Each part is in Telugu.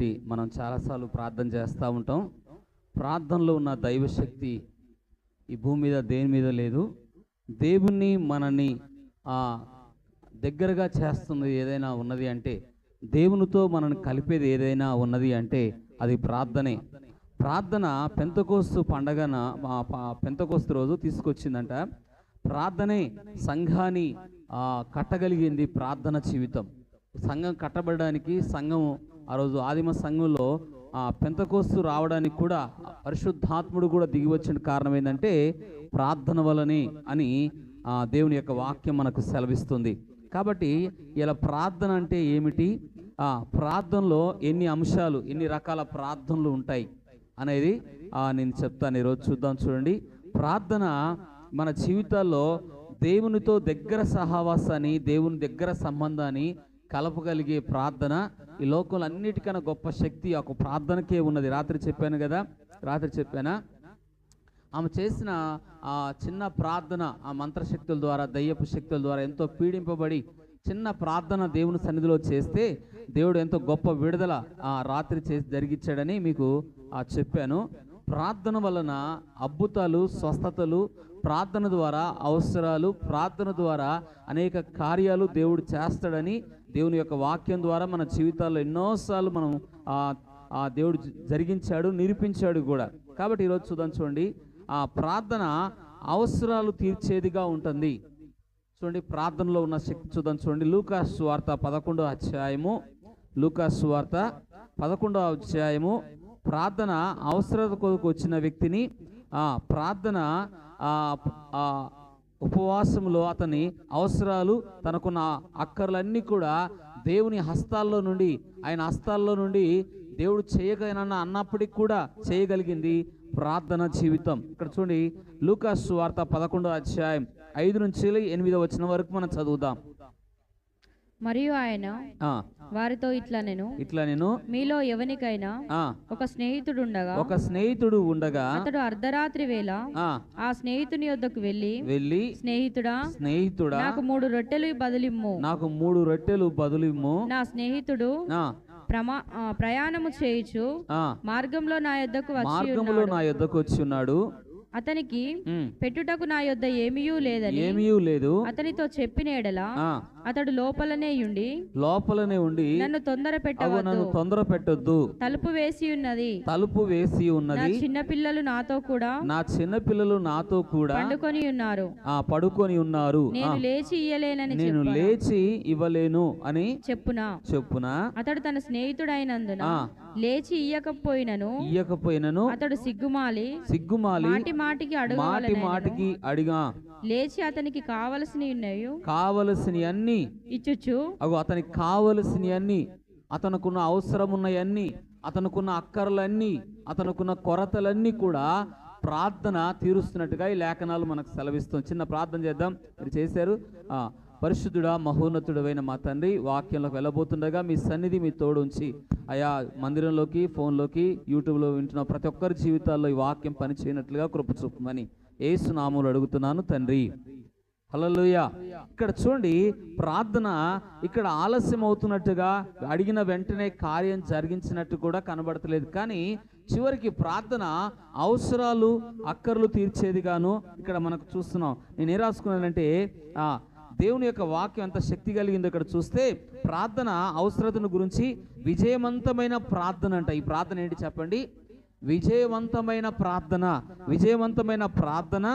ఏమిటి మనం చాలాసార్లు ప్రార్థన చేస్తూ ఉంటాం. ప్రార్థనలో ఉన్న దైవశక్తి ఈ భూమి మీద దేని మీద లేదు. దేవుణ్ణి మనని దగ్గరగా చేస్తుంది ఏదైనా ఉన్నది అంటే దేవునితో మనల్ని కలిపేది ఏదైనా ఉన్నది అంటే అది ప్రార్థనే. ప్రార్థన పెంతకోస్తు పండగన పెంతకోస్తు రోజు తీసుకొచ్చిందంట. ప్రార్థనే సంఘాన్ని కట్టగలిగింది ప్రార్థన జీవితం. సంఘం కట్టబడడానికి సంఘం ఆ రోజు ఆదిమ సంఘంలో ఆ పెంతకోస్తు రావడానికి కూడా పరిశుద్ధాత్ముడు కూడా దిగి వచ్చిన కారణం ఏంటంటే ప్రార్థన వలనే అని ఆ దేవుని యొక్క వాక్యం మనకు సెలవిస్తుంది. కాబట్టి ఇలా ప్రార్థన అంటే ఏమిటి? ఆ ప్రార్థనలో ఎన్ని అంశాలు ఎన్ని రకాల ప్రార్థనలు ఉంటాయి అనేది నేను చెప్తాను ఈరోజు చూద్దాం చూడండి. ప్రార్థన మన జీవితాల్లో దేవునితో దగ్గర సహవాసాన్ని దేవుని దగ్గర సంబంధాన్ని కలపగలిగే ప్రార్థన ఈ లోకంలో అన్నిటికన్నా గొప్ప శక్తి ఒక ప్రార్థనకే ఉన్నది. రాత్రి చెప్పాను కదా? రాత్రి చెప్పానా? ఆమె చేసిన ఆ చిన్న ప్రార్థన ఆ మంత్రశక్తుల ద్వారా దయ్యపు శక్తుల ద్వారా ఎంతో పీడింపబడి చిన్న ప్రార్థన దేవుని సన్నిధిలో చేస్తే దేవుడు ఎంతో గొప్ప విడుదల ఆ రాత్రి చేసి జరిగించాడని మీకు ఆ చెప్పాను. ప్రార్థన వలన అద్భుతాలు స్వస్థతలు ప్రార్థన ద్వారా అవసరాలు ప్రార్థన ద్వారా అనేక కార్యాలు దేవుడు చేస్తాడని దేవుని యొక్క వాక్యం ద్వారా మన జీవితాల్లో ఎన్నోసార్లు మనం ఆ ఆ దేవుడు జరిగించాడు నిరూపించాడు కూడా. కాబట్టి ఈరోజు చూద్దాం చూడండి. ఆ ప్రార్థన అవసరాలు తీర్చేదిగా ఉంటుంది. చూడండి ప్రార్థనలో ఉన్న శక్తి చూద్దాం చూడండి. లూకాస్ వార్త పదకొండో అధ్యాయము. లూకాస్ వార్త పదకొండో అధ్యాయము. ప్రార్థన అవసరత కొరకు వచ్చిన వ్యక్తిని ఆ ప్రార్థన ఉపవాసంలో అతని అవసరాలు తనకున్న అక్కర్లన్నీ కూడా దేవుని హస్తాల్లో నుండి ఆయన హస్తాల్లో నుండి దేవుడు చేయగలనన్న అన్నప్పటికి కూడా చేయగలిగింది ప్రార్థన జీవితం. ఇక్కడ చూడండి లూకాస్ వార్త పదకొండో అధ్యాయం ఐదు నుంచి ఎనిమిదో వచ్చిన వరకు మనం చదువుదాం. మరియు ఆయన వారితో ఇట్లా నేను ఇట్లా నేను మీలో ఎవనికైనా ఆ, ఒక స్నేహితుడు ఉండగా ఒక స్నేహితుడు ఉండగా అతడు అర్ధరాత్రి వేళ ఆ, స్నేహితుని యొద్దకు వెళ్ళి వెళ్ళి స్నేహితుడా స్నేహితుడా నాకు మూడు రొట్టెలు బదులిమ్ము. నాకు మూడు రొట్టెలు బదులిమ్ము. నా స్నేహితుడు ప్రమా ప్రయాణము చేయుచు ఆ, మార్గంలో నా యొద్దకు ఉన్నాడు. నా యొద్దకు వచ్చి ఉన్నాడు. అతనికి పెట్టుటకు నా యొద్ద ఏమీయూ లేదని ఏమీ లేదు. అతనితో చెప్పిన ఎడల అతడు లోపలనే ఉండి లోపలనే ఉండి నన్ను తొందర పెట్టవద్దు. నన్ను తొందర పెట్టొద్దు. తలుపు వేసి ఉన్నది. తలుపు వేసి ఉన్నది. చిన్న పిల్లలు నాతో కూడా నా చిన్న పిల్లలు నాతో కూడా పండుకొని ఉన్నారు. ఆ పడుకొని ఉన్నారు. నేను లేచి ఇయ్యలేనని నేను. లేచి ఇవ్వలేను అని చెప్పునా? చెప్పున? అతడు తన స్నేహితుడైనందున. లేచి ఇయ్యకపోయినను ఇయ్యకపోయినను అతడు సిగ్గుమాలి. సిగ్గుమాలి. మాటి మాటికి మాటి అడుగు మాటికి అడిగా. లేచి అతనికి కావలసినవి ఉన్నాయి. కావలసిన అన్ని. ఇచ్చుచు. అగో అతనికి కావలసిన అన్ని. అతనుకున్న అవసరం ఉన్నవన్నీ అతనుకున్న అక్కర్లన్నీ. అతనుకున్న కొరతలన్నీ కూడా ప్రార్థన తీరుస్తున్నట్టుగా ఈ లేఖనాలు మనకు సెలవిస్తుంది. చిన్న ప్రార్థన చేద్దాం. మీరు చేశారు. ఆ, పరిశుద్ధుడా మహోన్నతుడైన మా తండ్రి వాక్యంలోకి వెళ్ళబోతుండగా మీ సన్నిధి మీ తోడు ఉంచి అయా మందిరంలోకి ఫోన్లోకి యూట్యూబ్లో వింటున్న ప్రతి ఒక్కరి జీవితాల్లో ఈ వాక్యం పనిచేయనట్లుగా కృప చూపమని ఏసునాములు అడుగుతున్నాను తండ్రి. హల్లెలూయ. ఇక్కడ చూడండి ప్రార్థన ఇక్కడ ఆలస్యం అవుతున్నట్టుగా అడిగిన వెంటనే కార్యం జరిగించినట్టు కూడా కనబడతలేదు. కానీ చివరికి ప్రార్థన అవసరాలు అక్కర్లు తీర్చేదిగాను ఇక్కడ మనకు చూస్తున్నాం. నేను ఏం రాసుకున్నానంటే దేవుని యొక్క వాక్యం ఎంత శక్తి కలిగిందో ఇక్కడ చూస్తే ప్రార్థన అవసరతను గురించి విజయవంతమైన ప్రార్థన అంట. ఈ ప్రార్థన ఏంటి చెప్పండి? విజయవంతమైన ప్రార్థన విజయవంతమైన ప్రార్థన.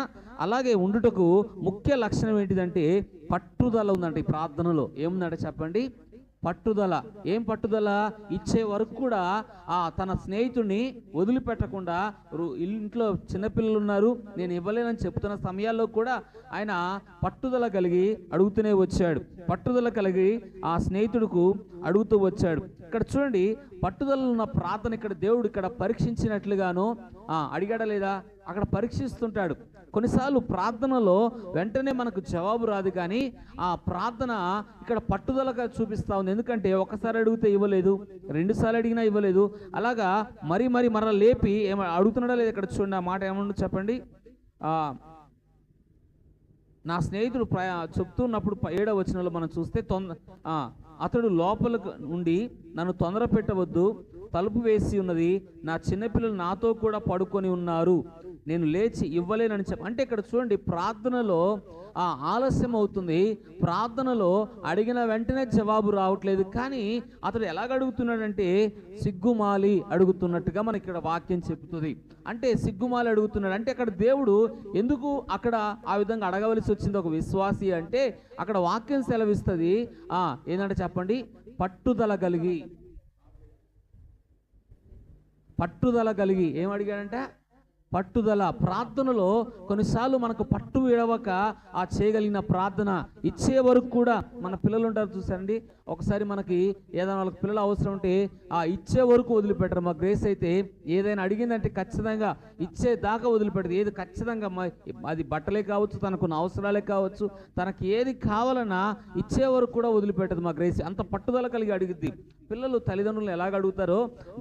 అలాగే ఉండుటకు ముఖ్య లక్షణం ఏంటిదంటే పట్టుదల ఉందంట ఈ ప్రార్థనలో. ఏముందంటే చెప్పండి? పట్టుదల. ఏం పట్టుదల? ఇచ్చే వరకు కూడా ఆ తన స్నేహితుడిని వదిలిపెట్టకుండా ఇంట్లో చిన్నపిల్లలు ఉన్నారు. నేను ఇవ్వలేనని చెప్తున్న సమయాల్లో కూడా ఆయన పట్టుదల కలిగి అడుగుతూనే వచ్చాడు. పట్టుదల కలిగి ఆ స్నేహితుడుకు అడుగుతూ వచ్చాడు. ఇక్కడ చూడండి పట్టుదల ఉన్న ప్రార్థన ఇక్కడ దేవుడు ఇక్కడ పరీక్షించినట్లుగాను ఆ, అడిగాడా లేదా? అక్కడ పరీక్షిస్తుంటాడు. కొన్నిసార్లు ప్రార్థనలో వెంటనే మనకు జవాబు రాదు కానీ ఆ ప్రార్థన ఇక్కడ పట్టుదలగా చూపిస్తా ఉంది. ఎందుకంటే ఒకసారి అడిగితే ఇవ్వలేదు రెండుసార్లు అడిగినా ఇవ్వలేదు. అలాగా మరి మరి మరలా లేపి ఏమ అడుగుతున్నాడా లేదా ఇక్కడ చూడండి ఆ మాట ఏమన్నా చెప్పండి. నా స్నేహితుడు ప్రయా చెప్తున్నప్పుడు ఏడో వచ్చినలో మనం చూస్తే తొంద అతడు లోపలకు ఉండి నన్ను తొందర పెట్టవద్దు తలుపు వేసి ఉన్నది నా చిన్నపిల్లలు నాతో కూడా పడుకొని ఉన్నారు. నేను లేచి ఇవ్వలేనని చెప్ప అంటే ఇక్కడ చూడండి ప్రార్థనలో ఆ ఆలస్యం అవుతుంది. ప్రార్థనలో అడిగిన వెంటనే జవాబు రావట్లేదు. కానీ అతడు ఎలాగ అడుగుతున్నాడంటే సిగ్గుమాలి అడుగుతున్నట్టుగా మనకి ఇక్కడ వాక్యం చెప్తుంది అంటే సిగ్గుమాలి అడుగుతున్నాడు. అంటే అక్కడ దేవుడు ఎందుకు అక్కడ ఆ విధంగా అడగవలసి వచ్చింది? ఒక విశ్వాసి అంటే అక్కడ వాక్యం సెలవిస్తుంది. ఆ ఏంటంటే చెప్పండి? పట్టుదల కలిగి. పట్టుదల కలిగి. ఏం అడిగాడంటే? పట్టుదల ప్రార్థనలో కొన్నిసార్లు మనకు పట్టు విడవక ఆ చేయగలిగిన ప్రార్థన ఇచ్చే వరకు కూడా మన పిల్లలు ఉంటారు చూసారండి ఒకసారి మనకి ఏదైనా వాళ్ళకి పిల్లలు అవసరం ఉంటే ఆ ఇచ్చే వరకు వదిలిపెట్టరు. మా గ్రేస్ అయితే ఏదైనా అడిగిందంటే ఖచ్చితంగా ఇచ్చే దాకా వదిలిపెట్టదు ఏది ఖచ్చితంగా అది బట్టలే కావచ్చు తనకున్న అవసరాలే కావచ్చు తనకి ఏది కావాలన్నా ఇచ్చే వరకు కూడా వదిలిపెట్టదు మా గ్రేస్. అంత పట్టుదల కలిగి అడిగిద్ది. పిల్లలు తల్లిదండ్రులు ఎలాగ అడుగుతారో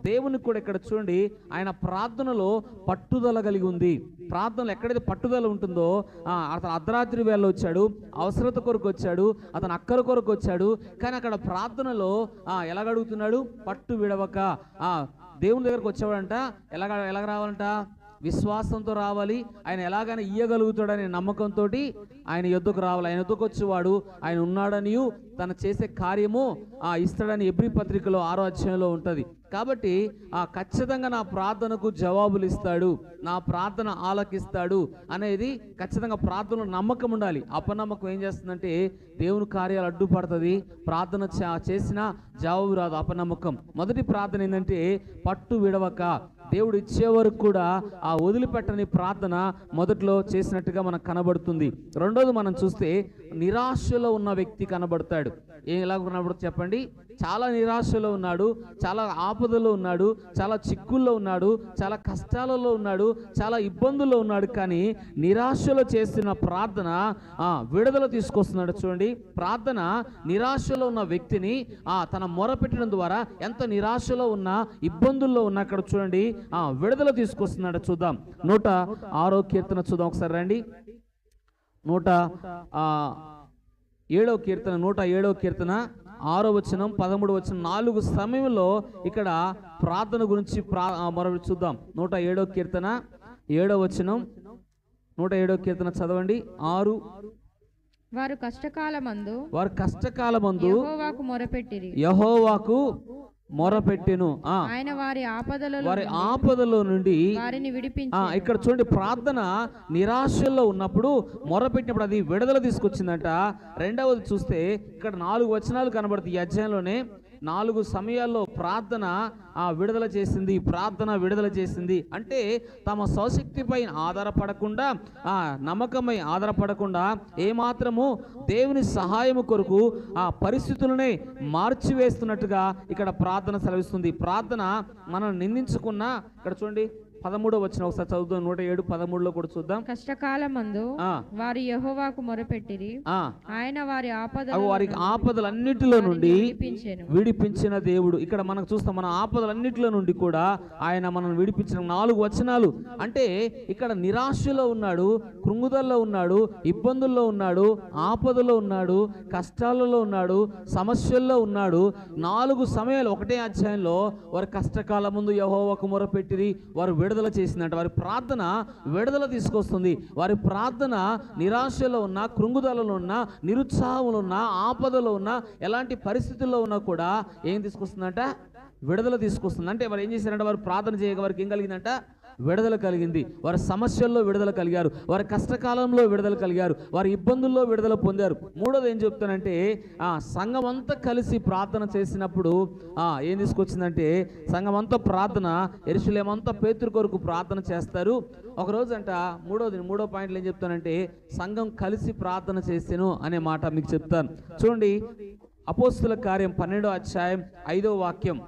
దేవునికి కూడా ఇక్కడ చూడండి. ఆయన ప్రార్థనలో పట్టుదల కలిగి ఉంది. ప్రార్థనలో ఎక్కడైతే పట్టుదల ఉంటుందో ఆ, అతను అర్ధరాత్రి వేళ వచ్చాడు అవసరత కొరకు వచ్చాడు అతను అక్కర కొరకు వచ్చాడు కానీ అక్కడ ప్రార్థనలో ఆ, పట్టు విడవక. ఆ, దేవుని దగ్గరకు వచ్చేవాడంట ఎలాగ ఎలాగ రావాలంట? విశ్వాసంతో రావాలి. ఆయన ఎలాగైనా ఇయ్యగలుగుతాడనే నమ్మకంతో ఆయన యుద్ధకు రావాలి. ఆయన యుద్ధకు వచ్చేవాడు ఆయన ఉన్నాడని తను చేసే కార్యము ఆ ఇస్తాడని ఎబ్రి పత్రికలో ఆరో అధ్యాయంలో ఉంటుంది. కాబట్టి ఆ ఖచ్చితంగా నా ప్రార్థనకు జవాబులు ఇస్తాడు నా ప్రార్థన ఆలకిస్తాడు అనేది ఖచ్చితంగా ప్రార్థనలో నమ్మకం ఉండాలి. అపనమ్మకం ఏం చేస్తుందంటే దేవుని కార్యాలు అడ్డుపడుతుంది ప్రార్థన చా- చేసినా జవాబు రాదు అపనమ్మకం. మొదటి ప్రార్థన ఏంటంటే పట్టు విడవక దేవుడు ఇచ్చే వరకు కూడా ఆ వదిలిపెట్టని ప్రార్థన మొదట్లో చేసినట్టుగా మనకు కనబడుతుంది. రెండోది మనం చూస్తే నిరాశలో ఉన్న వ్యక్తి కనబడతాడు. ఏ ఎలా కనబడుతుంది చెప్పండి? చాలా నిరాశలో ఉన్నాడు చాలా ఆపదలో ఉన్నాడు చాలా చిక్కుల్లో ఉన్నాడు చాలా కష్టాలలో ఉన్నాడు చాలా ఇబ్బందుల్లో ఉన్నాడు. కానీ నిరాశలో చేసిన ప్రార్థన విడుదల తీసుకొస్తున్నాడు. చూడండి ప్రార్థన నిరాశలో ఉన్న వ్యక్తిని తన మొరపెట్టడం ద్వారా ఎంత నిరాశలో ఉన్నా ఇబ్బందుల్లో ఉన్నా అక్కడ చూడండి ఆ, విడుదల తీసుకొస్తున్నాడు. చూద్దాం. నూట ఆరో కీర్తన చూద్దాం ఒకసారి రండి. నూట ఏడో కీర్తన నూట ఏడో కీర్తన. ఆరో వచనం పదమూడు వచనం నాలుగు సమయంలో ఇక్కడ ప్రార్థన గురించి ప్రా చూద్దాం. నూట ఏడో కీర్తన ఏడో వచనం. నూట ఏడో కీర్తన చదవండి. ఆరు. వారు కష్టకాలమందు వారి కష్టకాలమందు యెహోవాకు మొరపెట్టిరి. యహోవాకు మొరపెట్టెను. ఆయన వారి ఆపదలలో వారి ఆపదలో నుండి వారిని ఆ విడిపించి ఇక్కడ చూడండి ప్రార్థన నిరాశల్లో ఉన్నప్పుడు మొరపెట్టినప్పుడు అది విడుదల తీసుకొచ్చిందంట. రెండవది చూస్తే ఇక్కడ నాలుగు వచనాలు కనబడుతాయి ఈ అధ్యాయంలోనే. నాలుగు సమయాల్లో ప్రార్థన ఆ విడుదల చేసింది ప్రార్థన విడుదల చేసింది. అంటే తమ స్వశక్తిపై ఆధారపడకుండా ఆ నమ్మకమై ఆధారపడకుండా ఏమాత్రము దేవుని సహాయము కొరకు ఆ పరిస్థితులనే మార్చివేస్తున్నట్టుగా ఇక్కడ ప్రార్థన సెలవిస్తుంది. ప్రార్థన మనం నిందించుకున్నా ఇక్కడ చూడండి పదమూడో వచ్చిన ఒకసారి చదువుదాం. నూట ఏడు పదమూడులో కూడా చూద్దాం. కష్టకాలమందు వారు యెహోవాకు మొరపెట్టిరి. ఆ. ఆయన వారి ఆపదలలో వారికి ఆపదలన్నిటిలో నుండి విడిపించెను. దేవుడు. ఇక్కడ మనకు చూస్తాం మన ఆపదలన్నిటిలో నుండి కూడా ఆయన మనల్ని విడిపించిన నాలుగు వచనాలు. అంటే ఇక్కడ నిరాశలో ఉన్నాడు కృంగుదల్లో ఉన్నాడు ఇబ్బందుల్లో ఉన్నాడు ఆపదలో ఉన్నాడు కష్టాలలో ఉన్నాడు సమస్యల్లో ఉన్నాడు. నాలుగు సమయాలు ఒకటే అధ్యాయంలో వారి కష్టకాల ముందు యహోవకు మొరపెట్టిరి వారు విడుదల చేసిందంట. వారి ప్రార్థన విడుదల తీసుకొస్తుంది. వారి ప్రార్థన నిరాశలో ఉన్న కృంగుదలలో ఉన్న నిరుత్సాహంలో ఉన్న ఆపదలో ఉన్న ఎలాంటి పరిస్థితుల్లో ఉన్నా కూడా ఏం తీసుకొస్తుందంట? విడుదల తీసుకొస్తుంది అంటే వారు ఏం చేశారంటే? వారు ప్రార్థన చేయక వారికి ఏం కలిగిందంట? విడుదల కలిగింది. వారి సమస్యల్లో విడుదల కలిగారు. వారి కష్టకాలంలో విడుదల కలిగారు. వారి ఇబ్బందుల్లో విడుదల పొందారు. మూడోది ఏం చెప్తానంటే ఆ సంఘం అంతా కలిసి ప్రార్థన చేసినప్పుడు ఏం తీసుకొచ్చిందంటే సంఘం అంతా ప్రార్థన ఎరుసలేమంతా పేతురు కొరకు ప్రార్థన చేస్తారు. ఒకరోజు అంట మూడోది మూడో పాయింట్లు ఏం చెప్తానంటే సంఘం కలిసి ప్రార్థన చేసాను అనే మాట మీకు చెప్తాను. చూడండి అపోస్తుల కార్యం పన్నెండో అధ్యాయం ఐదో వాక్యం.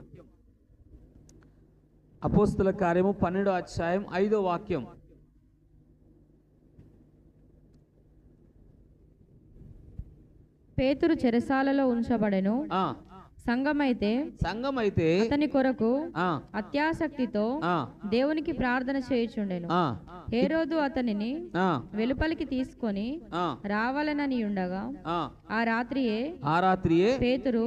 అపోస్తుల కార్యము పన్నెండో అధ్యాయం ఐదో వాక్యం. పేతురు చెరసాలలో ఉంచబడెను. ఆ, సంఘమైతే సంఘం అయితే అతని కొరకు ఆ, అత్యాసక్తితో ఆ, దేవునికి ప్రార్థన చేయుచుండెను. ఆ, హేరోదు అతనిని వెలుపలికి తీసుకొని రావాలనని ఉండగా ఆ. రాత్రియే ఆ రాత్రియే పేతురు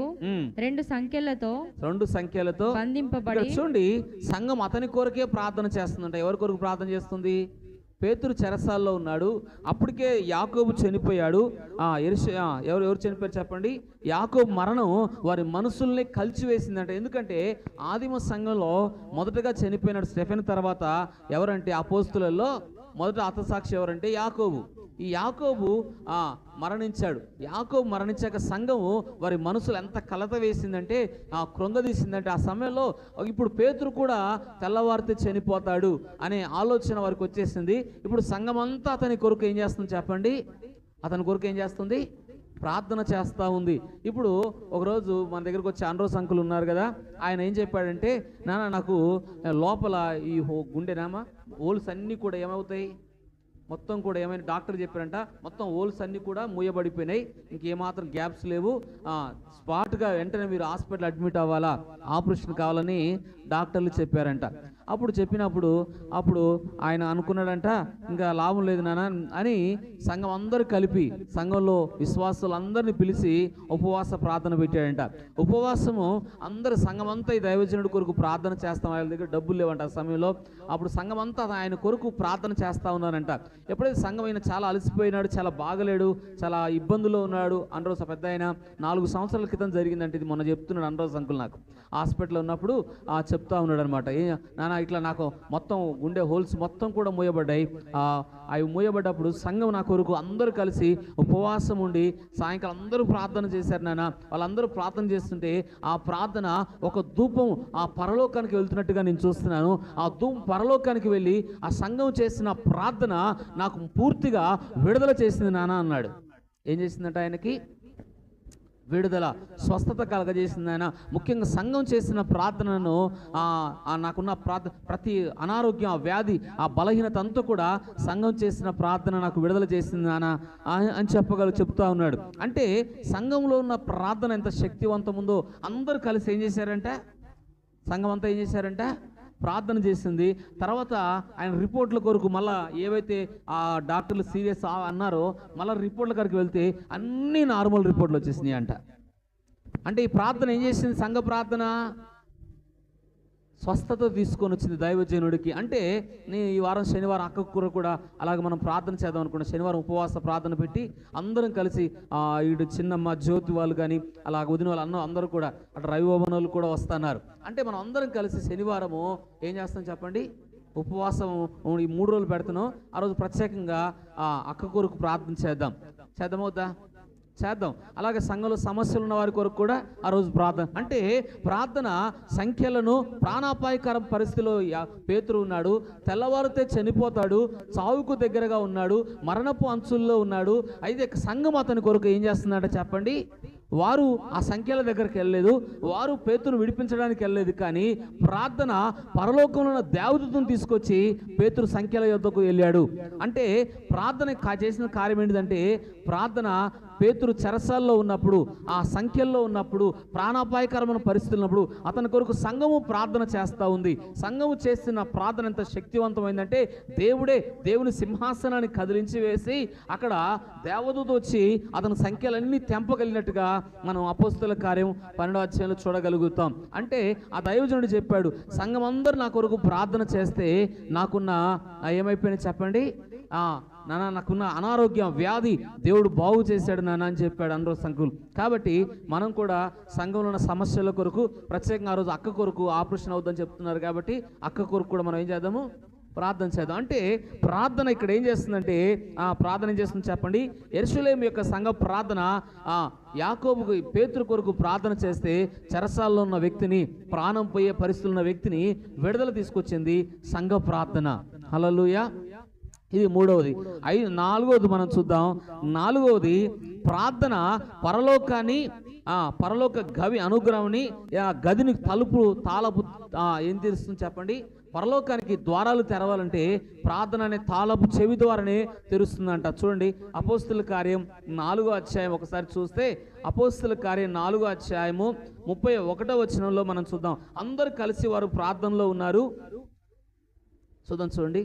రెండు సంఖ్యలతో రెండు సంఖ్యలతో బంధింపబడి చూడండి సంఘం అతని కొరకే ప్రార్థన చేస్తుందంట. ఎవరి కొరకు ప్రార్థన చేస్తుంది? పేతురు చెరసాల్లో ఉన్నాడు. అప్పటికే యాకోబు చనిపోయాడు. ఎరుష ఎవరు ఎవరు చనిపోయారు చెప్పండి? యాకోబు మరణం వారి మనసుల్ని కలిచివేసిందంట. ఎందుకంటే ఆదిమ సంఘంలో మొదటగా చనిపోయినాడు స్టెఫెన్ తర్వాత ఎవరంటే అపోస్తులలో మొదట హతసాక్షి ఎవరంటే యాకోబు. ఈ యాకోబు మరణించాడు. యాకోబు మరణించాక సంఘము వారి మనసులు ఎంత కలత వేసిందంటే ఆ కృంగదీసిందంటే ఆ సమయంలో ఇప్పుడు పేతురు కూడా తెల్లవారితే చనిపోతాడు అనే ఆలోచన వారికి వచ్చేసింది. ఇప్పుడు సంఘం అంతా అతని కొరకు ఏం చేస్తుంది చెప్పండి? అతని కొరకు ఏం చేస్తుంది? ప్రార్థన చేస్తూ ఉంది. ఇప్పుడు ఒకరోజు మన దగ్గరకు వచ్చే అన్రోస్ అంకులు ఉన్నారు కదా ఆయన ఏం చెప్పాడంటే నాన్న నాకు లోపల ఈ హో- గుండెనామా హోల్స్ అన్నీ కూడా ఏమవుతాయి? మొత్తం కూడా ఏమైనా డాక్టర్ చెప్పారంట మొత్తం హోల్స్ అన్నీ కూడా మూయబడిపోయినాయి. ఇంకేమాత్రం గ్యాప్స్ లేవు. స్పాట్గా వెంటనే మీరు హాస్పిటల్ అడ్మిట్ అవ్వాలా? ఆపరేషన్ కావాలని డాక్టర్లు చెప్పారంట. అప్పుడు చెప్పినప్పుడు అప్పుడు ఆయన అనుకున్నాడంట ఇంకా లాభం లేదు నాన్న అని సంఘం అందరూ కలిపి సంఘంలో విశ్వాసులందరిని పిలిచి ఉపవాస ప్రార్థన పెట్టాడంట. ఉపవాసము అందరు సంఘం అంతా ఈ దైవజనుడి కొరకు ప్రార్థన చేస్తాం ఆయన దగ్గర డబ్బులు లేవంట ఆ సమయంలో. అప్పుడు సంఘం అంతా ఆయన కొరకు ప్రార్థన చేస్తూ ఉన్నారంట. ఎప్పుడైతే సంఘం ఆయన చాలా అలసిపోయినాడు చాలా బాగలేడు చాలా ఇబ్బందులో ఉన్నాడు అనరోజు పెద్ద ఆయన నాలుగు సంవత్సరాల క్రితం జరిగిందంటే ఇది మొన్న చెప్తున్నాడు అనరోజు అంకుల్ నాకు. హాస్పిటల్లో ఉన్నప్పుడు ఆ చెప్తా ఉన్నాడు అనమాట నాన్న ఇట్లా నాకు మొత్తం గుండె హోల్స్ మొత్తం కూడా మూయబడ్డాయి. అవి మూయబడ్డప్పుడు సంఘం నా కొరకు అందరూ కలిసి ఉపవాసం ఉండి సాయంకాలం అందరూ ప్రార్థన చేశారు నాన్న వాళ్ళందరూ ప్రార్థన చేస్తుంటే ఆ ప్రార్థన ఒక ధూపం ఆ పరలోకానికి వెళ్తున్నట్టుగా నేను చూస్తున్నాను. ఆ ధూపం పరలోకానికి వెళ్ళి ఆ సంఘం చేసిన ప్రార్థన నాకు పూర్తిగా విడుదల చేసింది నాన్న అన్నాడు. ఏం చేసిందంట ఆయనకి? విడుదల స్వస్థత కలగజేసింది ఆయన. ముఖ్యంగా సంఘం చేసిన ప్రార్థనను నాకున్న ప్రార్థ ప్రతి అనారోగ్యం ఆ వ్యాధి ఆ బలహీనత అంతా కూడా సంఘం చేసిన ప్రార్థన నాకు విడుదల చేసింది ఆయన. అని చెప్పగల చెప్తా ఉన్నాడు. అంటే సంఘంలో ఉన్న ప్రార్థన ఎంత శక్తివంతం ఉందో అందరూ కలిసి ఏం చేశారంటే? సంఘం అంతా ఏం చేశారంటే? ప్రార్థన చేసింది. తర్వాత ఆయన రిపోర్ట్ల కొరకు మళ్ళా ఏవైతే ఆ డాక్టర్లు సీరియస్ అన్నారో మళ్ళీ రిపోర్ట్ల కొరకు వెళ్తే అన్నీ నార్మల్ రిపోర్ట్లు వచ్చేసినాయి అంట అంటే ఈ ప్రార్థన ఏం చేసింది? సంఘ ప్రార్థన స్వస్థత తీసుకొని వచ్చింది దైవజనుడికి. అంటే నేను ఈ వారం శనివారం అక్క కూర కూడా అలాగే మనం ప్రార్థన చేద్దాం అనుకున్న శనివారం ఉపవాస ప్రార్థన పెట్టి అందరం కలిసి ఆ, ఈడు చిన్నమ్మ జ్యోతి వాళ్ళు కానీ అలా వదిన వాళ్ళు అన్న అందరూ కూడా అటు రవివోమన్ వాళ్ళు కూడా వస్తున్నారు. అంటే మనం అందరం కలిసి శనివారము ఏం చేస్తాం చెప్పండి? ఉపవాసం ఈ మూడు రోజులు పెడుతున్నాం. ఆ రోజు ప్రత్యేకంగా అక్క కూరకు ప్రార్థన చేద్దాం. చేద్దామవుతా చేద్దాం. అలాగే సంఘంలో సమస్యలు ఉన్న వారి కొరకు కూడా ఆ రోజు ప్రార్థన. అంటే ప్రార్థన సంఖ్యలను ప్రాణాపాయకర పరిస్థితిలో పేతురు ఉన్నాడు తెల్లవారితే చనిపోతాడు చావుకు దగ్గరగా ఉన్నాడు మరణపు అంచుల్లో ఉన్నాడు. అయితే సంఘం అతని కొరకు ఏం చేస్తుందంటే చెప్పండి? వారు ఆ సంఖ్యల దగ్గరికి వెళ్ళలేదు వారు పేతురు విడిపించడానికి వెళ్ళలేదు కానీ ప్రార్థన పరలోకంలో ఉన్న దేవదూతను తీసుకొచ్చి పేతురు సంఖ్యల యొద్దకు వెళ్ళాడు. అంటే ప్రార్థన చేసిన కార్యం ఏంటిదంటే ప్రార్థన పేతురు చెరసాల్లో ఉన్నప్పుడు ఆ సంఖ్యల్లో ఉన్నప్పుడు ప్రాణాపాయకరమైన పరిస్థితులు ఉన్నప్పుడు అతని కొరకు సంఘము ప్రార్థన చేస్తూ ఉంది. సంఘము చేస్తున్న ప్రార్థన ఎంత శక్తివంతమైందంటే దేవుడే దేవుని సింహాసనాన్ని కదిలించి వేసి అక్కడ దేవదూత వచ్చి అతని సంఖ్యలన్నీ తెంపగలిగినట్టుగా మనం అపోస్తుల కార్యం పన్నెండవ అధ్యాయంలో చూడగలుగుతాం. అంటే ఆ దైవజనుడు చెప్పాడు సంఘం అందరూ నా కొరకు ప్రార్థన చేస్తే నాకున్న ఏమైపోయినా చెప్పండి? నాన్న నాకున్న అనారోగ్యం వ్యాధి దేవుడు బాగు చేశాడు నాన్న అని చెప్పాడు అందరూ సంకులు కాబట్టి మనం కూడా సంఘంలో ఉన్న సమస్యల కొరకు ప్రత్యేకంగా ఆ రోజు అక్క కొరకు ఆపరేషన్ అవుద్దని చెప్తున్నారు కాబట్టి అక్క కొరకు కూడా మనం ఏం చేద్దాము? ప్రార్థన చేద్దాం. అంటే ప్రార్థన ఇక్కడ ఏం చేస్తుందంటే ఆ ప్రార్థన ఏం చేస్తుంది చెప్పండి? ఎరుసలేం యొక్క సంఘ ప్రార్థన ఆ యాకోబుకు పేతురు కొరకు ప్రార్థన చేస్తే చెరసాల్లో ఉన్న వ్యక్తిని ప్రాణం పోయే పరిస్థితులు ఉన్న వ్యక్తిని విడుదల తీసుకొచ్చింది సంఘ ప్రార్థన. హల్లెలూయా. ఇది మూడవది. ఐదు నాలుగవది మనం చూద్దాం. నాలుగవది ప్రార్థన పరలోకాన్ని ఆ పరలోక గవి అనుగ్రహంని ఆ గదిని తలుపు తాళపు ఏం తెలుస్తుంది చెప్పండి? పరలోకానికి ద్వారాలు తెరవాలంటే ప్రార్థన అనే తాళపు చెవి ద్వారానే తెరుస్తుందంట. చూడండి అపోస్తుల కార్యం నాలుగో అధ్యాయం ఒకసారి చూస్తే అపోస్తుల కార్యం నాలుగో అధ్యాయము ముప్పై ఒకటో వచనంలో మనం చూద్దాం. అందరూ కలిసి వారు ప్రార్థనలో ఉన్నారు. చూద్దాం చూడండి.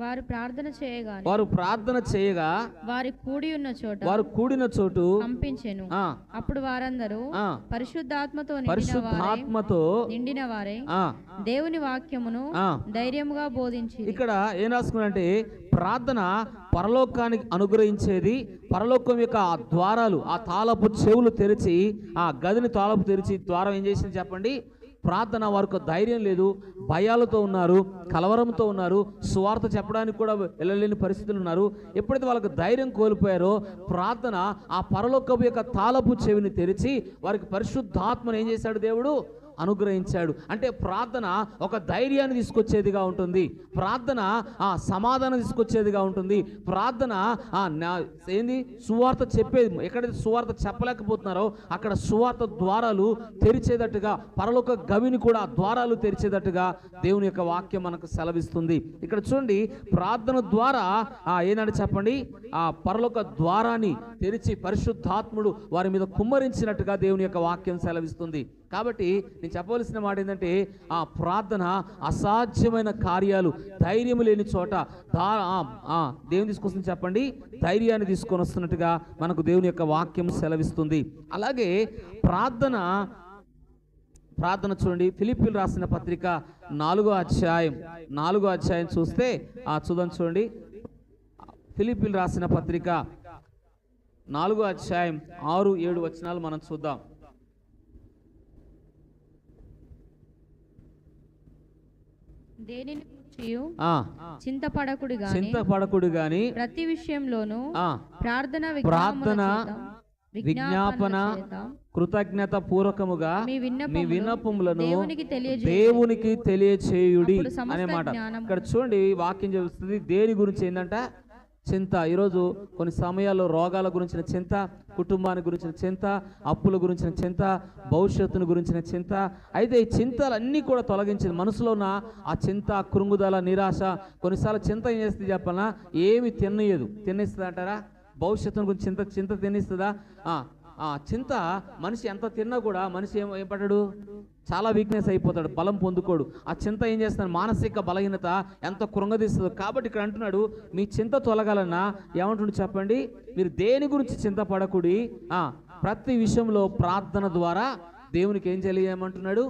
వారు ప్రార్థన చేయగానే వారు ప్రార్థన చేయగా వారి కూడి ఉన్న చోట వారు కూడిన చోటు కంపించెను. అప్పుడు వారందరూ పరిశుద్ధాత్మతో పరిశుద్ధాత్మతో నిండిన వారే ఆ. దేవుని వాక్యమును ధైర్యముగా బోధించి ఇక్కడ ఏం రాసుకున్నారంటే ప్రార్థన పరలోకానికి అనుగ్రహించేది పరలోకం యొక్క ఆ ద్వారాలు ఆ తాళపు చెవులు తెరిచి ఆ గదిని తాళపు తెరిచి ద్వారం ఏం చేసింది చెప్పండి? ప్రార్థన వారికి ధైర్యం లేదు భయాలతో ఉన్నారు కలవరంతో ఉన్నారు సువార్త చెప్పడానికి కూడా వెళ్ళలేని పరిస్థితులు ఉన్నారు. ఎప్పుడైతే వాళ్ళకి ధైర్యం కోల్పోయారో ప్రార్థన ఆ పరలోకపు యొక్క తాళపు చెవిని తెరిచి వారికి పరిశుద్ధాత్మను ఏం చేశాడు దేవుడు? అనుగ్రహించాడు. అంటే ప్రార్థన ఒక ధైర్యాన్ని తీసుకొచ్చేదిగా ఉంటుంది. ప్రార్థన ఆ సమాధానం తీసుకొచ్చేదిగా ఉంటుంది. ప్రార్థన ఏంది? సువార్త చెప్పేది. ఎక్కడైతే సువార్త చెప్పలేకపోతున్నారో అక్కడ సువార్త ద్వారాలు తెరిచేటట్టుగా పరలోక గవిని కూడా ద్వారాలు తెరిచేటట్టుగా దేవుని యొక్క వాక్యం మనకు సెలవిస్తుంది. ఇక్కడ చూడండి ప్రార్థన ద్వారా ఆ చెప్పండి? ఆ పరలోక ద్వారాన్ని తెరిచి పరిశుద్ధాత్ముడు వారి మీద కుమ్మరించినట్టుగా దేవుని యొక్క వాక్యం సెలవిస్తుంది. కాబట్టి నేను చెప్పవలసిన మాట ఏంటంటే ఆ ప్రార్థన అసాధ్యమైన కార్యాలు ధైర్యం లేని చోట దా ఆ, దేవుని తీసుకొస్తుంది చెప్పండి. ధైర్యాన్ని తీసుకొని వస్తున్నట్టుగా మనకు దేవుని యొక్క వాక్యం సెలవిస్తుంది. అలాగే ప్రార్థన ప్రార్థన చూడండి. ఫిలిపిల్ రాసిన పత్రిక నాలుగో అధ్యాయం నాలుగో అధ్యాయం చూస్తే ఆ చూద్దాం చూడండి. ఫిలిపిల్ రాసిన పత్రిక నాలుగో అధ్యాయం ఆరు ఏడు వచనాలు మనం చూద్దాం. దేనిని చింతపడకుడు గాని. చింతపడకుడు గాని. ప్రతి విషయంలోనూ ప్రార్థన ప్రార్థన, విజ్ఞాపన కృతజ్ఞత పూర్వకముగా మీ మీ విన్నపములు విన్నపములను దేవునికి తెలియచేయుడి అనే మాట. ఇక్కడ చూడండి వాక్యం చెబుతుంది. దేని గురించి ఏంటంట చింత. ఈరోజు కొన్ని సమయాల్లో రోగాల గురించిన చింత కుటుంబానికి గురించిన చింత అప్పుల గురించిన చింత భవిష్యత్తును గురించిన చింత. అయితే ఈ చింతలన్నీ కూడా తొలగించింది. మనసులో ఉన్న ఆ చింత కృంగుదల నిరాశ కొన్నిసార్లు చింత ఏం చేస్తుంది చెప్పాలన్నా ఏమి తిన్నయ్యదు తినేస్తుంది అంటారా భవిష్యత్తును గురించి చింత చింత తినేస్తుందా? చింత మనిషి ఎంత తిన్నా కూడా మనిషి ఏం ఏం పడ్డాడు? చాలా వీక్నెస్ అయిపోతాడు బలం పొందుకోడు. ఆ చింత ఏం చేస్తాడు? మానసిక బలహీనత ఎంత కృంగదీస్తుందో. కాబట్టి ఇక్కడ అంటున్నాడు మీ చింత తొలగాలన్నా ఏమంటుండు చెప్పండి? మీరు దేని గురించి చింతపడకుడి? ప్రతి విషయంలో ప్రార్థన ద్వారా దేవునికి ఏం చేయమంటున్నాడు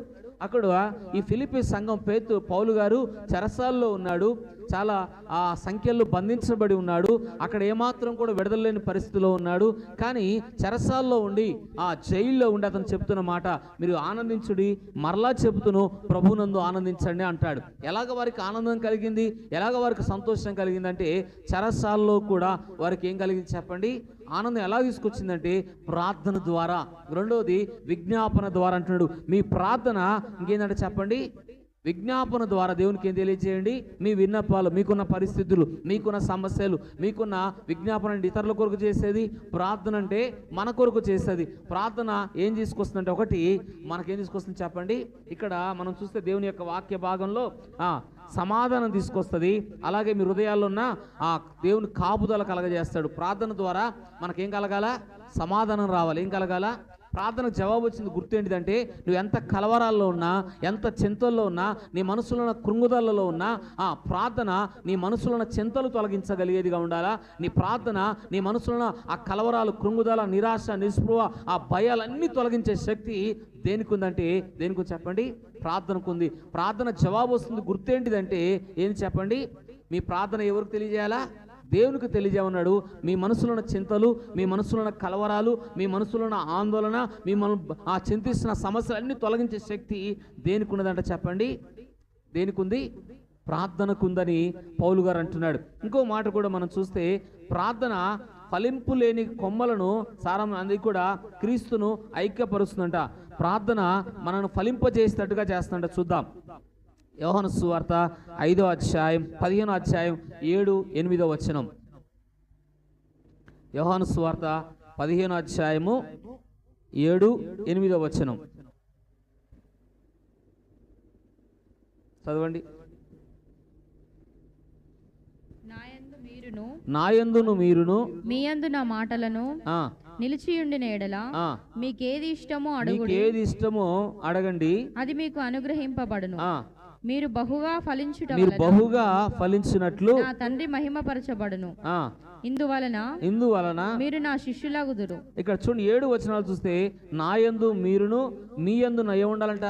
అక్కడ ఈ ఫిలిపి సంఘం పేతు పౌలు గారు చెరసాల్లో ఉన్నాడు. చాలా ఆ సంఖ్యల్లో బంధించబడి ఉన్నాడు. అక్కడ ఏమాత్రం కూడా విడదలేని పరిస్థితిలో ఉన్నాడు. కానీ చెరసాల్లో ఉండి ఆ జైల్లో ఉండి అతను చెప్తున్న మాట మీరు ఆనందించుడి మరలా చెబుతును ప్రభునందు ఆనందించండి అంటాడు. ఎలాగ వారికి ఆనందం కలిగింది? ఎలాగ వారికి సంతోషం కలిగిందంటే చెరసాల్లో కూడా వారికి ఏం కలిగింది చెప్పండి? ఆనందం ఎలా తీసుకొచ్చిందంటే ప్రార్థన ద్వారా. రెండోది విజ్ఞాపన ద్వారా అంటున్నాడు. మీ ప్రార్థన ఇంకేంటంటే చెప్పండి? విజ్ఞాపన ద్వారా దేవునికి ఏం తెలియజేయండి? మీ విన్నపాలు మీకున్న పరిస్థితులు మీకున్న సమస్యలు మీకున్న విజ్ఞాపన అంటే ఇతరుల కొరకు చేసేది? ప్రార్థన అంటే మన కొరకు చేసేది. ప్రార్థన ఏం తీసుకొస్తుందంటే ఒకటి మనకేం తీసుకొస్తుంది చెప్పండి? ఇక్కడ మనం చూస్తే దేవుని యొక్క వాక్య భాగంలో సమాధానం తీసుకొస్తుంది. అలాగే మీ హృదయాల్లో ఉన్న ఆ దేవుని కాపుదల కలగజేస్తాడు. ప్రార్థన ద్వారా మనకేం కలగాల? సమాధానం రావాలి. ఏం కలగాల? ప్రార్థన జవాబు వచ్చింది. గుర్తు ఏంటిదంటే నువ్వు ఎంత కలవరాల్లో ఉన్నా ఎంత చింతల్లో ఉన్నా నీ మనసులో ఉన్న కృంగుదలలో ఉన్నా ఆ ప్రార్థన నీ మనసులో ఉన్న చింతలు తొలగించగలిగేదిగా ఉండాలా? నీ ప్రార్థన నీ మనసులో ఉన్న ఆ కలవరాలు కృంగుదల నిరాశ నిస్పృహ ఆ భయాలన్నీ తొలగించే శక్తి దేనికి ఉందంటే దేనికి చెప్పండి? ప్రార్థనకు ఉంది ప్రార్థన జవాబు వస్తుంది. గుర్తేంటిదంటే ఏంటి చెప్పండి? మీ ప్రార్థన ఎవరికి తెలియజేయాలా? దేవునికి తెలియజేయమన్నాడు మీ మనసులో ఉన్న చింతలు మీ మనసులో ఉన్న కలవరాలు మీ మనసులో ఉన్న ఆందోళన మీ మన ఆ చింతిస్తున్న సమస్యలన్నీ తొలగించే శక్తి దేనికి ఉన్నదంట చెప్పండి? దేనికి ఉంది ప్రార్థనకు ఉందని పౌలు గారు అంటున్నాడు. ఇంకో మాట కూడా మనం చూస్తే ప్రార్థన ఫలింపు లేని కొమ్మలను సారం అంది కూడా క్రీస్తును ఐక్యపరుస్తుందంట. ప్రార్థన మనను ఫలింపజేసేటట్టుగా చేస్తుందంట. చూద్దాం. యోహను సువార్త ఐదో అధ్యాయం పదిహేనో అధ్యాయం ఏడు ఎనిమిదో వచనం. యోహాను సువార్త పదిహేను అధ్యాయము ఏడు ఎనిమిదో వచనం. చదవండి. నాయందును మీరును మీ యందు నా మాటలను నిలిచియుండిన ఎడల ఆ, మీకేది ఇష్టమో మీకు అడుగుడి. ఏది ఇష్టమో అడగండి. అది మీకు అనుగ్రహింపబడును. మీరు బహుగా ఫలించుట మీరు బహుగా ఫలించినట్లు నా తండ్రి మహిమపరచబడును. ఇందువలన ఇందువలన మీరు నా శిష్యులగుదురు. ఇక్కడ చూడండి ఏడు వచనాలు చూస్తే నాయందు మీరును మీ యందు నయ ఉండాలంట.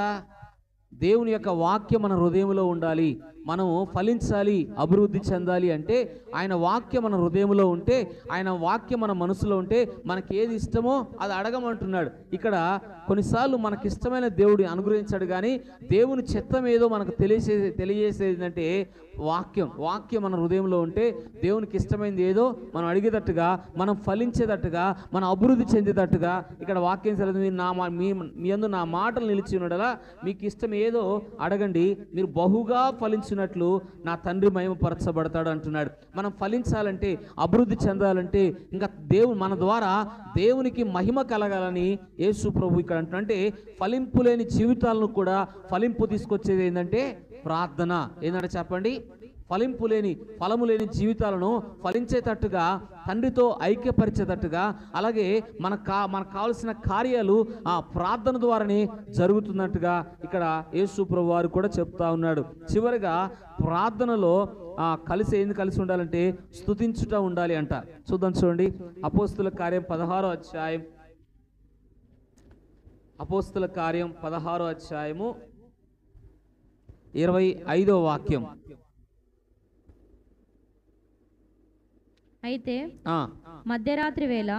దేవుని యొక్క వాక్యం మన హృదయంలో ఉండాలి. మనము ఫలించాలి అభివృద్ధి చెందాలి అంటే ఆయన వాక్యం మన హృదయంలో ఉంటే ఆయన వాక్యం మన మనసులో ఉంటే మనకి ఏది ఇష్టమో అది అడగమంటున్నాడు. ఇక్కడ కొన్నిసార్లు మనకి ఇష్టమైన దేవుడు అనుగ్రహించాడు కానీ దేవుని చిత్తం ఏదో మనకు తెలియజే తెలియజేసేది అంటే వాక్యం. వాక్యం మన హృదయంలో ఉంటే దేవునికి ఇష్టమైనది ఏదో మనం అడిగేటట్టుగా మనం ఫలించేటట్టుగా మనం అభివృద్ధి చెందేటట్టుగా ఇక్కడ వాక్యం సెలవు నా మీ మీ అందు నా మాటలు నిలిచి ఉండడలా మీకు ఇష్టం ఏదో అడగండి మీరు బహుగా ఫలించినట్లు నా తండ్రి మహిమపరచబడతాడు అంటున్నాడు. మనం ఫలించాలంటే అభివృద్ధి చెందాలంటే ఇంకా దేవుడు మన ద్వారా దేవునికి మహిమ కలగాలని యేసు ప్రభు ఇక్కడ అంటున్నాడు. అంటే ఫలింపు లేని జీవితాలను కూడా ఫలింపు తీసుకొచ్చేది ఏంటంటే ప్రార్థన. ఏంటంటే చెప్పండి? ఫలింపు లేని ఫలము లేని జీవితాలను ఫలించేటట్టుగా తండ్రితో ఐక్యపరిచేటట్టుగా అలాగే మన కా మనకు కావలసిన కార్యాలు ఆ ప్రార్థన ద్వారానే జరుగుతున్నట్టుగా ఇక్కడ యేసు ప్రభు వారు కూడా చెప్తా ఉన్నాడు. చివరిగా ప్రార్థనలో కలిసి ఏంది కలిసి ఉండాలంటే స్తుతించుట ఉండాలి అంట. చూద్దాం చూడండి. అపోస్తుల కార్యం పదహారో అధ్యాయం. అపోస్తుల కార్యం పదహారో అధ్యాయము ఇరవై ఐదో వాక్యం. అయితే మధ్యరాత్రి వేళ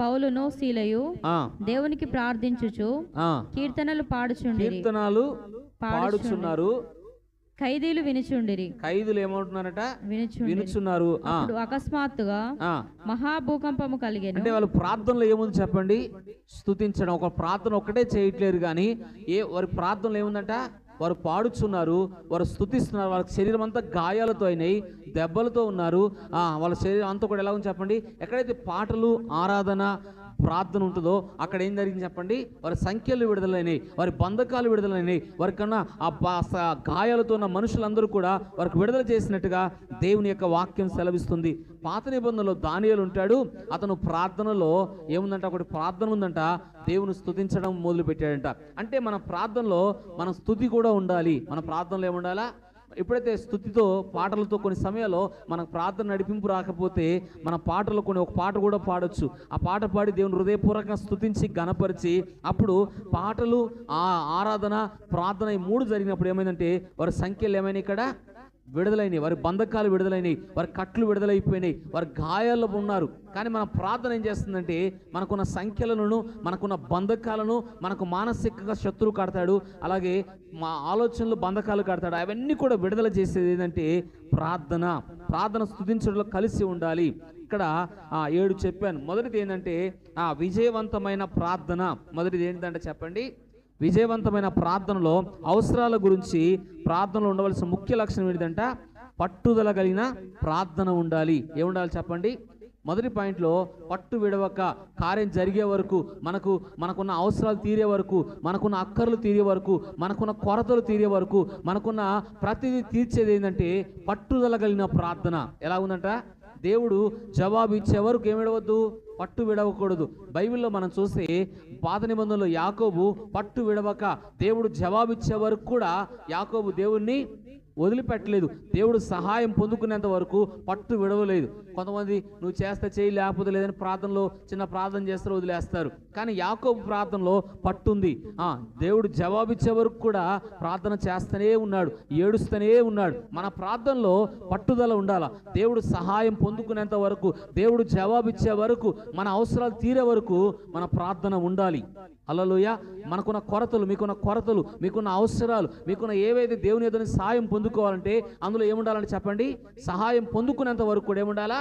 పౌలును శీలయు దేవునికి ప్రార్థించుచు ఆ. కీర్తనలు పాడుచుండిరి. కీర్తనాలు పాడుచున్నారు. ఖైదీలు వినుచుండిరి. ఖైదులు ఏమంటున్నారట? వినుచున్నారు. అకస్మాత్తుగా. మహాభూకంపము కలిగెను. అంటే వాళ్ళు ప్రార్థనలో ఏముంది చెప్పండి? స్తుతించడం. ఒక ప్రార్థన ఒక్కటే చేయట్లేరు కానీ ఏ వారి ప్రార్థనలో ఏముందంట? వారు పాడుచున్నారు వారు స్తుతిస్తున్నారు వాళ్ళ శరీరం అంతా గాయాలతో అయినాయి దెబ్బలతో ఉన్నారు. వాళ్ళ శరీరం అంతా కూడా ఎలా ఉంది చెప్పండి? ఎక్కడైతే పాటలు ఆరాధన ప్రార్థన ఉంటుందో అక్కడ ఏం జరిగింది చెప్పండి? వారి సంఖ్యలు విడుదలైనాయి వారి బంధకాలు విడుదలైనాయి వారికన్నా ఆ స- గాయాలతో ఉన్న మనుషులందరూ కూడా వారికి విడుదల చేసినట్టుగా దేవుని యొక్క వాక్యం సెలవిస్తుంది. పాత నిబంధనలో దానియాలు ఉంటాడు అతను ప్రార్థనలో ఏముందంట? ఒకటి ప్రార్థన ఉందంట దేవుని స్థుతించడం మొదలుపెట్టాడంట. అంటే మన ప్రార్థనలో మన స్థుతి కూడా ఉండాలి. మన ప్రార్థనలో ఏముండాలా? ఎప్పుడైతే స్థుతితో పాటలతో కొన్ని సమయాల్లో మనకు ప్రార్థన నడిపింపు రాకపోతే మన పాటలు కొన్ని ఒక పాట కూడా పాడొచ్చు. ఆ పాట పాడి దేవుని హృదయపూర్వకంగా స్థుతించి గణపరిచి అప్పుడు పాటలు ఆ ఆరాధన ప్రార్థన ఈ మూడు జరిగినప్పుడు ఏమైందంటే వారి సంఖ్యలు ఏమైనా ఇక్కడ? విడుదలైనవి వారి బంధకాలు విడుదలైనవి వారి కట్లు విడుదలైపోయినాయి. వారి గాయాల్లో ఉన్నారు. కానీ మన ప్రార్థన ఏం చేస్తుందంటే మనకున్న సంఖ్యలను మనకున్న బంధకాలను మనకు మానసికంగా శత్రువు కడతాడు. అలాగే మా ఆలోచనలు బంధకాలు కడతాడు. అవన్నీ కూడా విడుదల చేసేది ఏంటంటే ప్రార్థన. ప్రార్థన స్థుతించడంలో కలిసి ఉండాలి. ఇక్కడ ఏడు చెప్పాను. మొదటిది ఏంటంటే ఆ విజయవంతమైన ప్రార్థన. మొదటిది ఏంటంటే చెప్పండి? విజయవంతమైన ప్రార్థనలో అవసరాల గురించి ప్రార్థనలో ఉండవలసిన ముఖ్య లక్షణం ఏంటంట పట్టుదల కలిగిన ప్రార్థన ఉండాలి. ఏముండాలి చెప్పండి? మొదటి పాయింట్లో పట్టు విడవక కార్యం జరిగే వరకు మనకు మనకున్న అవసరాలు తీరే వరకు మనకున్న అక్కర్లు తీరే వరకు మనకున్న కొరతలు తీరే వరకు మనకున్న ప్రతిదీ తీర్చేది ఏంటంటే పట్టుదల కలిగిన ప్రార్థన. ఎలా ఉందంట? దేవుడు జవాబు ఇచ్చే వరకు ఏమి విడవద్దు పట్టు విడవకూడదు. బైబిల్లో మనం చూస్తే పాత నిబంధనలో యాకోబు పట్టు విడవక దేవుడు జవాబు ఇచ్చే వరకు కూడా యాకోబు దేవుణ్ణి వదిలిపెట్టలేదు. దేవుడు సహాయం పొందుకునేంత వరకు పట్టు విడవలేదు. కొంతమంది నువ్వు చేస్తే చేయి లేకపోతే లేదని ప్రార్థనలో చిన్న ప్రార్థన చేస్తారు వదిలేస్తారు. కానీ యాకోబు ప్రార్థనలో పట్టుంది. ఆ దేవుడు జవాబిచ్చే వరకు కూడా ప్రార్థన చేస్తూనే ఉన్నాడు ఏడుస్తూనే ఉన్నాడు. మన ప్రార్థనలో పట్టుదల ఉండాలా? దేవుడు సహాయం పొందుకునేంత వరకు దేవుడు జవాబిచ్చే వరకు మన అవసరాలు తీరే వరకు మన ప్రార్థన ఉండాలి. అలలోయ మనకున్న కొరతలు మీకున్న కొరతలు మీకున్న అవసరాలు మీకున్న ఏవైతే దేవుని ఏదైనా సహాయం పొందుకోవాలంటే అందులో ఏముండాలని చెప్పండి? సహాయం పొందుకునేంత వరకు కూడా ఏముండాలా?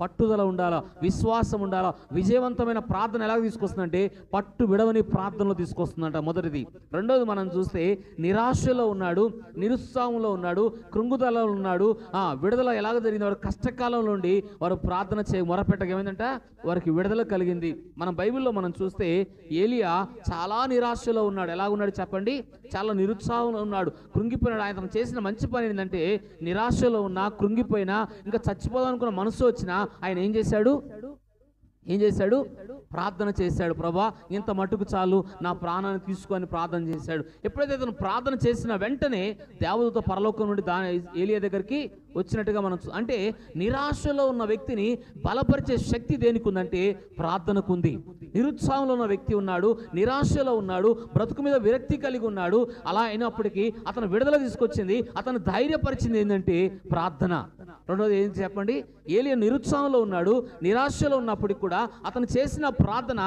పట్టుదల ఉండాలా? విశ్వాసం ఉండాలా? విజయవంతమైన ప్రార్థన ఎలా తీసుకొస్తుందంటే పట్టు విడవని ప్రార్థనలో తీసుకొస్తుందంట మొదటిది. రెండోది మనం చూస్తే నిరాశలో ఉన్నాడు నిరుత్సాహంలో ఉన్నాడు కృంగుదలలో ఉన్నాడు. ఆ విడుదల ఎలాగ జరిగింది? వారు కష్టకాలంలో నుండి వారు ప్రార్థన చే మొరపెట్టక ఏమైందంట? వారికి విడుదల కలిగింది. మన బైబిల్లో మనం చూస్తే ఏలియా చాలా నిరాశలో ఉన్నాడు. ఎలా ఉన్నాడు చెప్పండి? చాలా నిరుత్సాహంలో ఉన్నాడు. కృంగిపోయినాడు. ఆయన తను చేసిన మంచి పని ఏంటంటే నిరాశలో ఉన్నా కృంగిపోయినా ఇంకా చచ్చిపోదాం అనుకున్న మనసు వచ్చినా ఆయన ఏం చేశాడు? ఏం చేశాడు? ప్రార్థన చేశాడు. ప్రభా ఇంత మటుకు చాలు. నా ప్రాణాన్ని తీసుకొని ప్రార్థన చేశాడు. ఎప్పుడైతే అతను ప్రార్థన చేసిన వెంటనే దేవదూత పరలోకం నుండి దా ఏలియా దగ్గరికి వచ్చినట్టుగా మనం అంటే నిరాశలో ఉన్న వ్యక్తిని బలపరిచే శక్తి దేనికి ఉందంటే ప్రార్థనకు ఉంది నిరుత్సాహంలో ఉన్న వ్యక్తి ఉన్నాడు. నిరాశలో ఉన్నాడు. బ్రతుకు మీద విరక్తి కలిగి ఉన్నాడు. అలా అయినప్పటికీ అతను విడుదల తీసుకొచ్చింది. అతను ధైర్యపరిచింది ఏంటంటే ప్రార్థన. రెండోది ఏం చెప్పండి? ఏలియా నిరుత్సాహంలో ఉన్నాడు. నిరాశలో ఉన్నప్పటికి కూడా అతను చేసిన ప్రార్థన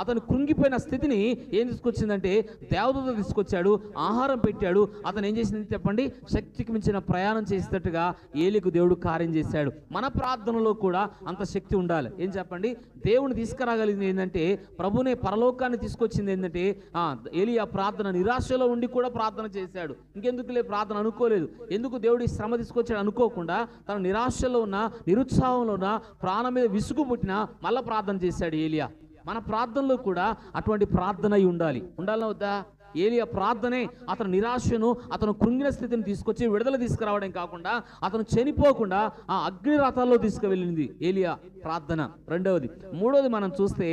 అతను కృంగిపోయిన స్థితిని ఏం తీసుకొచ్చిందంటే దేవదూత తీసుకొచ్చాడు ఆహారం పెట్టాడు. అతను ఏం చేసింది చెప్పండి? శక్తికి మించిన ప్రయాణం చేసేటట్టుగా ఏలికు దేవుడు కార్యం చేశాడు. మన ప్రార్థనలో కూడా అంత శక్తి ఉండాలి. ఏం చెప్పండి? దేవుని తీసుకురాగలిగింది ఏంటంటే ప్రభునే పరలోకాన్ని తీసుకొచ్చింది ఏంటంటే ఆ, ఏలియా ప్రార్థన నిరాశలో ఉండి కూడా ప్రార్థన చేశాడు. ఇంకెందుకులే ప్రార్థన అనుకోలేదు. ఎందుకు దేవుడు ఈ శ్రమ తీసుకొచ్చాడు అనుకోకుండా తన నిరాశలో ఉన్న నిరుత్సాహంలో ఉన్న ప్రాణం మీద విసుగు పుట్టిన మళ్ళీ ప్రార్థన చేశాడు ఏలియా. మన ప్రార్థనలో కూడా అటువంటి ప్రార్థన అయి ఉండాలి. ఉండాలని వద్దా? ఏలియా ప్రార్థనే అతను నిరాశను అతను కృంగిన స్థితిని తీసుకొచ్చి విడుదల తీసుకురావడం కాకుండా అతను చనిపోకుండా ఆ అగ్ని రథాల్లో తీసుకువెళ్ళింది. ఏలియా ప్రార్థన. రెండవది. మూడవది మనం చూస్తే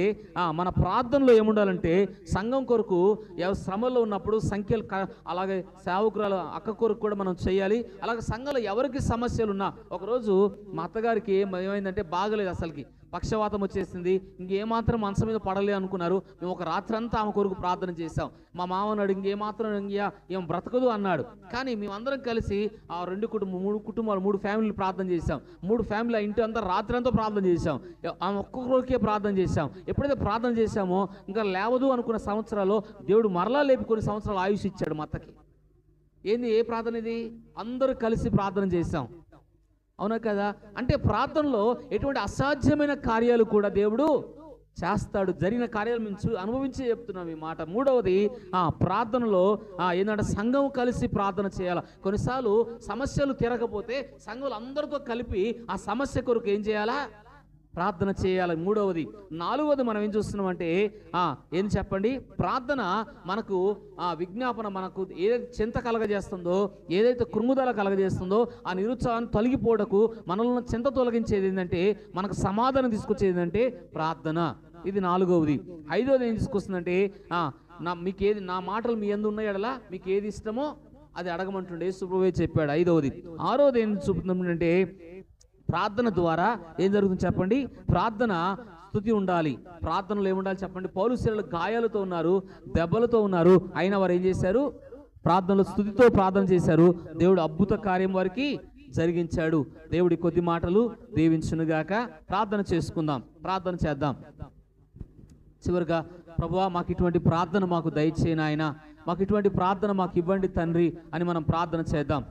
మన ప్రార్థనలో ఏముండాలంటే సంఘం కొరకు శ్రమలో ఉన్నప్పుడు సంఖ్యలు అలాగే సేవకురాలు అక్క కొరకు కూడా మనం చేయాలి. అలాగే సంఘంలో ఎవరికి సమస్యలు ఉన్నా ఒకరోజు మా అత్తగారికి ఏమైందంటే బాగలేదు అసలుకి. పక్షవాతం వచ్చేసింది. ఇంకేమాత్రం మనసు మీద పడలే అనుకున్నారు. మేము ఒక రాత్రి అంతా ఆమె కొరకు ప్రార్థన చేశాం. మా మామ అన్నాడు ఇంకేమాత్రం ఇంకా ఏం బ్రతకదు అన్నాడు. కానీ మేమందరం కలిసి ఆ రెండు కుటుంబం మూడు కుటుంబాలు మూడు ఫ్యామిలీలు ప్రార్థన చేశాం. మూడు ఫ్యామిలీ ఆ ఇంటి అంతా రాత్రి అంతా ప్రార్థన చేశాం. ఆమె ఒక్కొక్కరికే ప్రార్థన చేశాం. ఎప్పుడైతే ప్రార్థన చేశామో ఇంకా లేవదు అనుకున్న సంవత్సరాల్లో దేవుడు మరలా లేపి కొన్ని సంవత్సరాలు ఆయుష్ ఇచ్చాడు మా అత్తకి. ఏంది ఏ ప్రార్థన ఇది? అందరూ కలిసి ప్రార్థన చేశాం. అవునా కదా? అంటే ప్రార్థనలో ఎటువంటి అసాధ్యమైన కార్యాలు కూడా దేవుడు చేస్తాడు. జరిగిన కార్యాలు మేము చూ అనుభవించి చెప్తున్నాం ఈ మాట. మూడవది ఆ ప్రార్థనలో ఏంటంటే సంఘం కలిసి ప్రార్థన చేయాలి? కొన్నిసార్లు సమస్యలు తీరకపోతే సంఘంలో అందరితో కలిపి ఆ సమస్య కొరకు ఏం చేయాలా? ప్రార్థన చేయాలి. మూడవది నాలుగవది మనం ఏం చూస్తున్నామంటే ఏం చెప్పండి? ప్రార్థన మనకు ఆ విజ్ఞాపన మనకు ఏదైతే చింత కలగజేస్తుందో ఏదైతే కృంగుదల కలగజేస్తుందో ఆ నిరుత్సాహాన్ని తొలగిపోవడకు మనల్ని చింత తొలగించేది ఏంటంటే మనకు సమాధానం తీసుకొచ్చేది ఏంటంటే ప్రార్థన. ఇది నాలుగవది. ఐదవది ఏం తీసుకొస్తుందంటే నా మీకు ఏది నా మాటలు మీ ఎందు ఉన్నాయి ఎడలా? మీకు ఏది ఇష్టమో అది అడగమంటుండే సుప్రభే చెప్పాడు. ఐదవది. ఆరోది ఏం చూపుతుందంటే ప్రార్థన ద్వారా ఏం జరుగుతుంది చెప్పండి? ప్రార్థన స్థుతి ఉండాలి. ప్రార్థనలు ఏముండాలి చెప్పండి? పౌరుశీలు గాయాలతో ఉన్నారు దెబ్బలతో ఉన్నారు. అయినా వారు ఏం చేశారు? ప్రార్థనలు స్థుతితో ప్రార్థన చేశారు. దేవుడు అద్భుత కార్యం వారికి జరిగించాడు. దేవుడి కొద్ది మాటలు దీవించునుగాక ప్రార్థన చేసుకుందాం. ప్రార్థన చేద్దాం. చివరిగా ప్రభువా మాకు ఇటువంటి ప్రార్థన మాకు దయచేయన ఆయన మాకు ఇటువంటి ప్రార్థన మాకు ఇవ్వండి తండ్రి అని మనం ప్రార్థన చేద్దాం.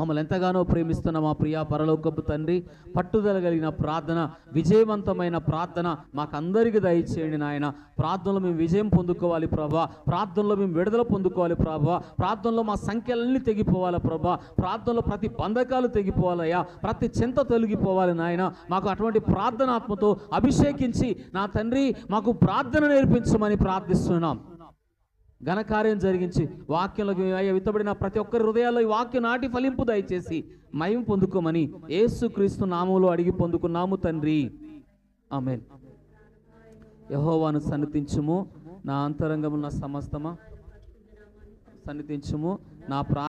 మమ్మల్ని ఎంతగానో ప్రేమిస్తున్న మా ప్రియ పరలోకపు తండ్రి పట్టుదల కలిగిన ప్రార్థన విజయవంతమైన ప్రార్థన మాకందరికీ దయచేయండి నాయన. ప్రార్థనలో మేము విజయం పొందుకోవాలి ప్రభా. ప్రార్థనలో మేము విడుదల పొందుకోవాలి ప్రభా. ప్రార్థనలో మా సంఖ్యలన్నీ తెగిపోవాలి ప్రభా. ప్రార్థనలో ప్రతి బంధకాలు తెగిపోవాలయ్యా. ప్రతి చింత తొలగిపోవాలి నాయన. మాకు అటువంటి ప్రార్థనాత్మతో అభిషేకించి నా తండ్రి మాకు ప్రార్థన నేర్పించమని ప్రార్థిస్తున్నాం. ఘనకార్యం జరిగించి వాక్యంలో అయ్యా విత్తబడిన ప్రతి ఒక్కరి హృదయాల్లో ఈ వాక్యం నాటి ఫలింపు దయచేసి మయం పొందుకోమని ఏసుక్రీస్తు నామంలో అడిగి పొందుకున్నాము తండ్రి. ఆమెన్. యహోవాను సన్నిధించుము. నా అంతరంగమున్న సమస్తమా? సన్నిధించుము. నా ప్రా